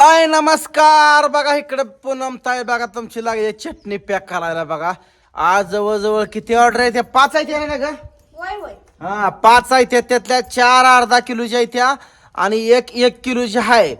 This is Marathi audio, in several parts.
आय नमस्कार. बघा इकडे पूनम ताई बघा तुमची लागली चटणी पॅक करायला बघा. आज जवळजवळ किती ऑर्डर आहे त्या पाच आहेत ना वय हा पाच आहेत. त्या, त्यातल्या चार अर्धा किलोच्या आहेत त्या आणि एक एक किलोची आहे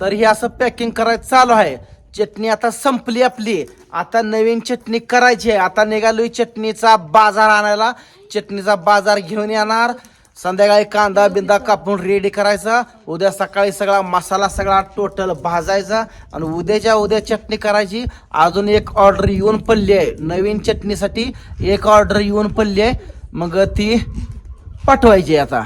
तर हे असं पॅकिंग करायचं चालू आहे. चटणी आता संपली आपली. आता नवीन चटणी करायची आहे. आता निघालोय चटणीचा बाजार आणायला. चटणीचा बाजार घेऊन येणार. संध्याकाळी कांदा बिंदा कापून रेडी करायचा. उद्या सकाळी सगळा मसाला सगळा टोटल भाजायचा आणि उद्याच्या उद्या चटणी करायची. अजून एक ऑर्डर येऊन पडली आहे. नवीन चटणीसाठी एक ऑर्डर येऊन पडली आहे. मग ती पाठवायची आता.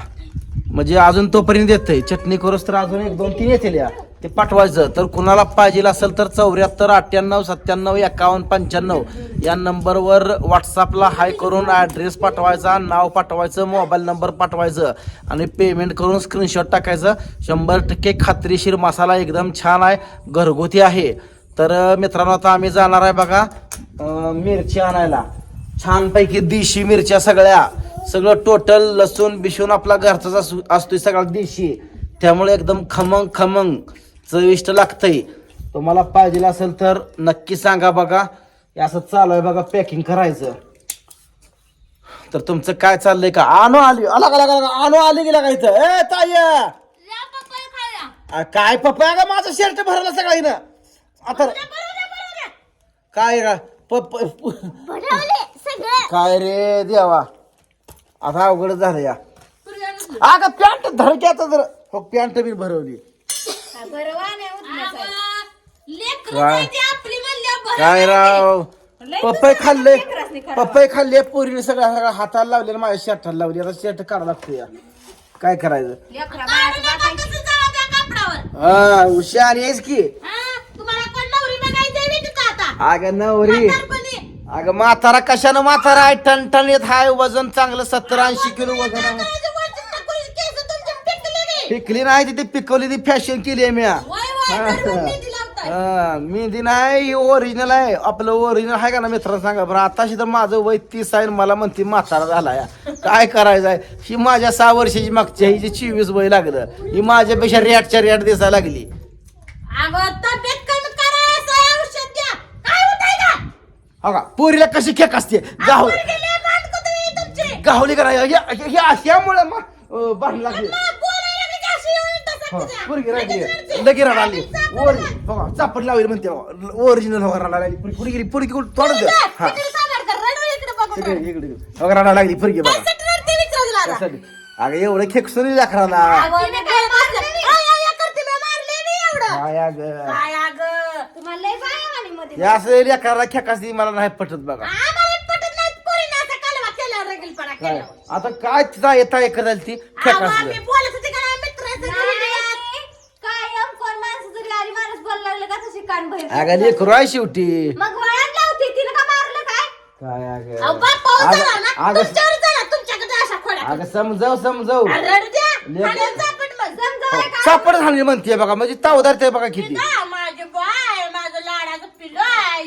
म्हणजे अजून तोपर्यंत येतंय. चटणी करूस तर अजून एक दोन तीन येतील या. ते पाठवायचं. तर कुणाला पाहिजे असेल तर चौऱ्याहत्तर अठ्ठ्याण्णव सत्त्याण्णव एकावन्न पंच्याण्णव या नंबरवर व्हॉट्सअपला हाय करून ॲड्रेस पाठवायचा नाव पाठवायचं मोबाईल नंबर पाठवायचं आणि पेमेंट करून स्क्रीनशॉट टाकायचं. शंभर टक्के खात्रीशीर मसाला एकदम छान आहे घरगुती आहे. तर मित्रांनो आता आम्ही जाणार आहे बघा मिरची आणायला. छानपैकी देशी मिरच्या सगळ्या. सगळं टोटल लसूण बिसून आपला घरचाच असतो असतोय सगळा देशी. त्यामुळे एकदम खमंग खमंग. चविष्ट लागतंय. तुम्हाला पाहिजे असेल तर नक्की सांगा बघा. असं चालू आहे बघा पॅकिंग करायचं. तर तुमचं काय चाललंय का? आणू आली. आला का लागा आणू आली गेला का इथं. ए ताई! काय पप्पा? का माझं शर्ट भरलं सगळं आता काय का काय रे देवा? आता अवघड झालं या. अगं पॅन्ट आता जर. हो पॅन्ट बी भरवली बरवा नाही उठण्याचं लेकर काय? आपली म्हणल्या काय राव? तुझं खाल्ले. पपई खाल्ले पोरीने सगळ्या सगळ्या हाताला लावले आणि माझ्या शर्टाला लावली. आता शर्ट काढा लागतो या. काय करायचं. हा हुशार आहेस की. हा, तुम्हाला कोण नवरी बघायचंय बी का आता? अगं नवरी. अगं म्हातारा कशानं म्हातारा आहे? टन येत हाय वजन चांगलं सत्तर ऐंशी किलो वजन आहे म्हाताराच्या वरची नकोरी केस तुमच्या पिकले नाही तिथे पिकवली ती फॅशन केली आहे मी. मेहंदी लावताय. हा, नाही ओरिजिनल आहे. आपलं ओरिजिनल आहे का ना मित्रांनो सांगा बरं. आताशी तर माझं वय तीस आहे मला म्हणते म्हातारा झाला या काय करायचं आहे? ही माझ्या सहा वर्षाची मागच्या हिची चोवीस वय लागलं. ही माझ्यापेक्षा रॅटच्या रॅट दिसायला लागली? हो का? पोरीला कशी खेक असते? गाव तुमची. गावली करा. ह्यामुळे मग भांडण लागली मग बोलायला लागली की अशी येऊन तसं हो, तुझ्या. पोरगी राहिली. लगेच ओर. बघा चापट लावली म्हणते ओरिजिनल लागली. गेली हा. इकडे हो लागली पुरगी बघा. त्यासाठी. अगं एवढं खेकसून लेकराला अगं, काय. हे असं लेकराला खेकासती मला नाही पटत बघा. काय. आता काय तिचा येता एखाद्या ती अहो, आम्ही खेकासलं बोलत होते का नाही मित्राचं घरी गेल्यात? कायम कोण माणसं जरी आली माणूस बोलायला लागलं का तशी कान बहिर अगं लेकरू आहे शेवटी. मग वळण लावते तिनं का मारलं काय? काय अहो, अगं अगं- ना अगं- तुमच्यावर तुमच्याकडे अशा खोड्या अगं समजाव समजाव. रडू द्या. लेकरं- खाण्यात चापट मग समजावं का? सापड झाली म्हणते बघा म्हणजे तावदार ते बघा किती. का माझे बाय माझं लाडाचं आहे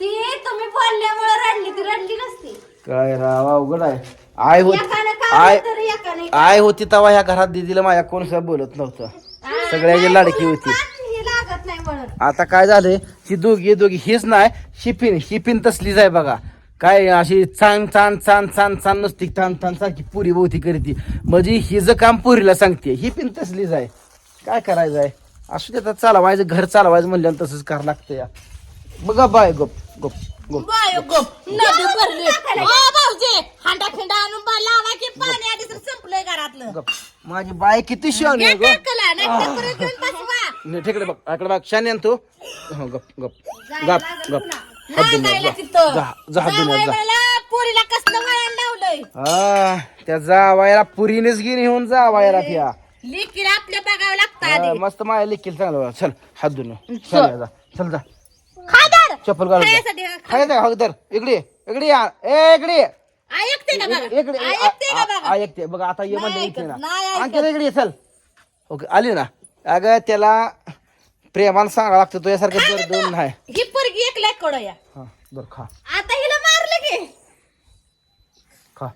ती तुम्ही बोलल्यामुळे रडली ती रडली नसती. काय राव अवघड आहे. आय एकानं होत काय आय तर एकानं आय होती तेव्हा ह्या घरात दिदीला माझ्या कोण सुद्धा बोलत नव्हतं. हा, सगळ्याची लाडकी होती. पण हे लागत नाही म्हणून आता काय झालंय? ही दोघी दोघी हीच नाही शिपिन शिपिन तसलीच आहे बघा. काय अशी चांग चान चान चान चान नसती तान तान सारखी पुरी भोवती करते. म्हणजे हिचं काम पुरीला सांगते ही पिन तसलीच आहे. काय करायचं आहे? असू दे आता चालवायचं घर चालवायचं म्हणल्यानं तसंच करावं लागतं या. बघा बाय गप गप गप. बाय गप. नदी भरली. ओ भाऊजी हांडा खिंडा आणून बा लावा की पाणी आधी तर संपलंय घरातलं. गप. माझी बाय किती शहाणी आहे ठेकडे बघ इकडे बघ शाने आणतो हो गप गप गप गप. हात जा. जा जा हात धुण्यात जावई जा मला पोरीला कसलं वळण लावलंय हा त्या जावायला पुरीनेच घेऊन येऊन जावायला त्या लिकीला आपल्या बघावं लागतं हा, मस्त माया लिखील चांगलं बघा. चल हात धुन चल या, जा चल जा खादार चप्पल घालून जा. खायसाठी हा, खा. खायचं का इधर इकडे इकडे या ए इकडे ये. ऐकते का बघा इकडे ऐकते का बघा ऐकते बघा आता ये म्हणजे ऐकत, इथे ना नाही ऐकत. आणखी इकडे ये, चल ओके आली ना अगं त्याला प्रेमान सांगा लागतं तुझ्यासारखं दर दोन नाही. ही पोरगी एक लाख कडो या. हा बर खा. आता हिला मारलं की. खा.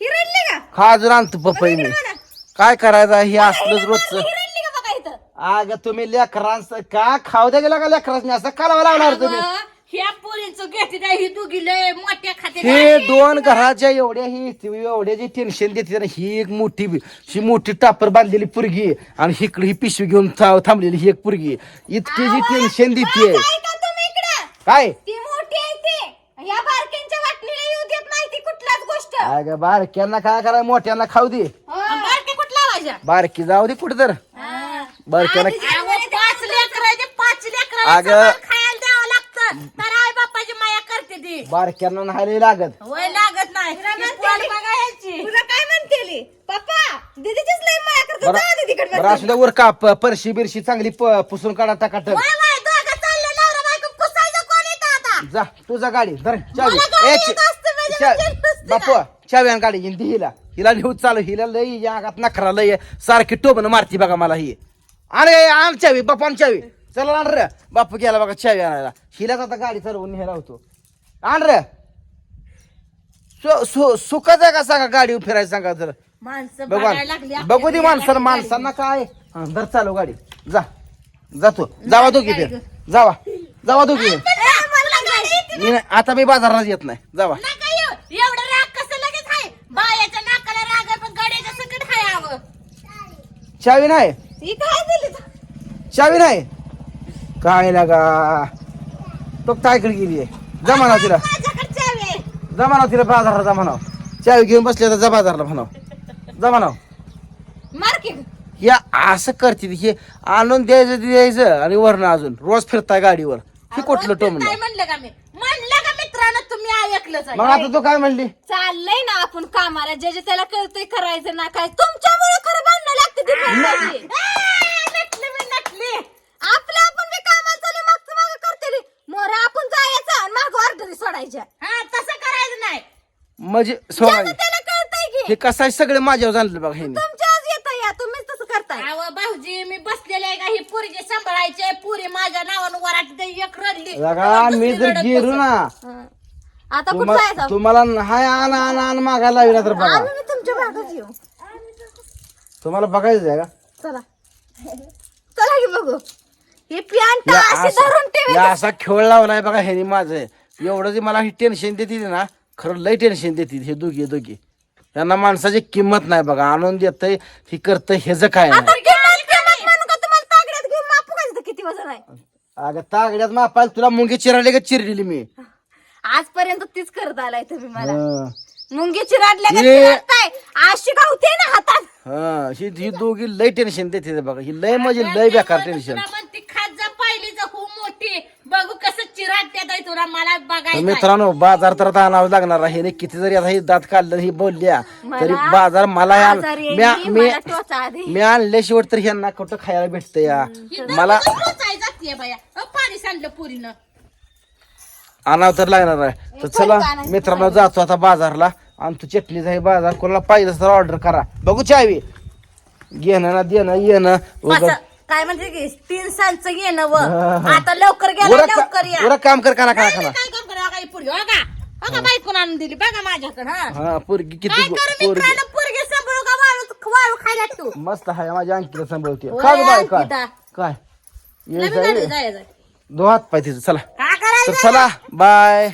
ही रडली का? खा अजून आणतो पपई मी बघा. काय करायचं हे असलंच रोजचं. ही रडली का बघा इथं? अग तुम्ही लेकरांच का? खाऊ द्या गेला का लेकरांनी असं कालावं लागणार तुम्ही? अगं, ह्या पोरींच घेते ना ही दोघी लय मोठ्या खाते हे दोन घराच्या एवढ्या ही एवढ्या जे टेन्शन देते ना ही एक मोठी ही मोठी टापर बांधलेली पुरगी आणि हिकडे ही पिशवी घेऊन था- थांबलेली ही एक पुरगी इतकी जी टेन्शन देते. काय ती मोठी आहे ती. या बारक्यांच्या वाटणीला येऊ देत नाही ती कुठलाच गोष्ट. अगं बारक्यांना काय करायला मोठ्यांना खाऊ दे. बारके कुठला लावायच्या बारकी जाऊ दे कुठे तर बारक्याला पाच लेकर पाच लेकर अगं. खायला द्यावं लागतं तर आई बापाची माया बारक्यांना नाही लागत. वय लागत नाही. ती पोर बघायची. तुला काय म्हणतेली? पप्पा दीदीचीच लय माया करते. बरं जा दीदीकडे बरं असू द्या वर का प- परशी बिरशी चांगली प- पुसून काढा टाकाटक वय वय दोघं चालले नवरा बायको पुसायचं कोण येतं आता? जा तुझा गाडी धर चावी मला गाडी ए, येत च- असते म्हणजे म्हणजे नुसती बापू चावी आण गाडी हिंदी हिला. हिला लिहू चालू हिला लई या अंगात नखरा लई आहे. सारखी टोबन मारती बघा मला ही. अरे आण चावी बापू आण चावी. चला आण रे. बापू गेला बघा चावी आणायला. हिलाच आता गाडी चालवून हे राहतो आण रे. सु- सु- सुखाचं आहे का सांगा गाडी फिरायचं सांगा जर. माणसं बघा बघायला लागली बघू दे माणसाला माणसांना काय? हा, धर चालू गाडी. जा जातो जावा दोघी गाडी ते जावा. जावा दोघी मला मी नाही- आता मी बाजारात येत नाही. जावा. नका येऊ. एवढं राग कसं लगेच आहे? बायाच्या नाकाला राग आहे पण गड्याच्या सकट आहे अगं चावी नाही. ही दिली चावी नाही. काय लागा? तो कायकडे गेली जमा ना तिला. माझ्याकडे चावी आहे. जमा ना तिला बाजारात जमा नाव चावी घेऊन बसले तर जा बाजारला म्हणाव. जमा नाव मार की. या असं करते हे आणून द्यायचं द्यायचं आणि वरण अजून. रोज फिरताय गाडीवर. हे कुठलं काय म्हणलं का मी? म्हणलं का मित्रांनो तुम्ही ऐकलंच. मग आता तू काय म्हणली? चाललंय ना आपण कामाला. जे जे त्याला कळतंय करायचं ना काय तुमच्यामुळे खरं भांडणं लागते ती भांडायची. नटली मी नटली आपलं आपण बी कामाला चालू मागचं मागं करते मोर आपण जायचं आणि माग ऑर्डरी सोडायच्या हा तसं करायचं नाही. म्हणजे सोळा त्याला कळतंय की. हे कसं आहे? सगळे माझ्यावर जाणलं बघा हे तुमच्या आज येत या तुम्हीच तसं करताय. अहो भाऊजी मी बसलेले आहे का? ही पुरीचे सांभाळायचे पुरी माझ्या नावानं वराट एक रडली. मी जर गेलो ना आता कुठं तुम्हा- जायचं? तुम्हाला हाय आण आण आण मागायला लावी ना तर बघा. आम्ही तुमच्या भागात येऊ. तुम्हाला बघायचं आहे का? चला. चला की बघू. ही या अशी असा धरून ठेवे या असा खेळ लावलाय बघा ह्यानी माझं. एवढं जे मला ही टेन्शन देते ना खरं लय टेन्शन देते हे दोघी दोघी. यांना माणसाची किंमत नाही बघा आणून देतय ही करतय हेच काय नाही. किंमत किंमत म्हणू का तुम्हाला तागड्यात घेऊन मापू का तिथं किती वजन आहे? अगं तागड्यात मापायला तुला मुंगी चिराले का चिरलेली मी? आजपर्यंत तीच करत आलाय तुम्ही मला. हं. मुंगी चिराडल्या का. चिराडताय? ना हातात. हं, ही ही दोघी लय टेन्शन देते बघा ही लय म्हणजे लय बेकार टेन्शन म्हणते खात जा पहिली जा खूप मोठी बघू कसं चिराडत्यात आहे तुला मला तर बघायचं मित्रांनो बाजार तर आता आणावं लागणार आहे. किती जरी आता ही दात काढलं ही बोलल्या तरी बाजार मला येईल, म्या- मी मला टोचा आधी. मी आणल्याशिवाय तर ह्यांना कुठं खायला भेटतं या? मला जातीये बाया. अ, पाणी सांडलं पुरीनं. आणावं तर लागणार आहे. तर चला मित्रांनो जातो आता बाजारला. आणि तू चटणीचा हे बाजार. कोणाला पाहिजे तर ऑर्डर करा. बघू चावी. घेणं ना देणं येणं. उगाच- असं काय म्हणते की तीन सांचं येणं व. आता लवकर गेला लवकर या. उरक काम कर काना काना काय काना काय काम करा काही पुरी हो का हो. का बायकून आणून दिली? बघा माझ्याकडे हा. हा पोरगी किती गो- करू पोरगी मित्रांनो पुरगे सांभाळू का? वाळू वाळू खायला तू. मस्त आहे माझ्या अंकीला सांभाळते. होय, काय बाई काय अंकिता. काय? ये नवीन गाडी जाय जायचं दो हात पाय तिचं चला. काय तर करायचं चला बाय.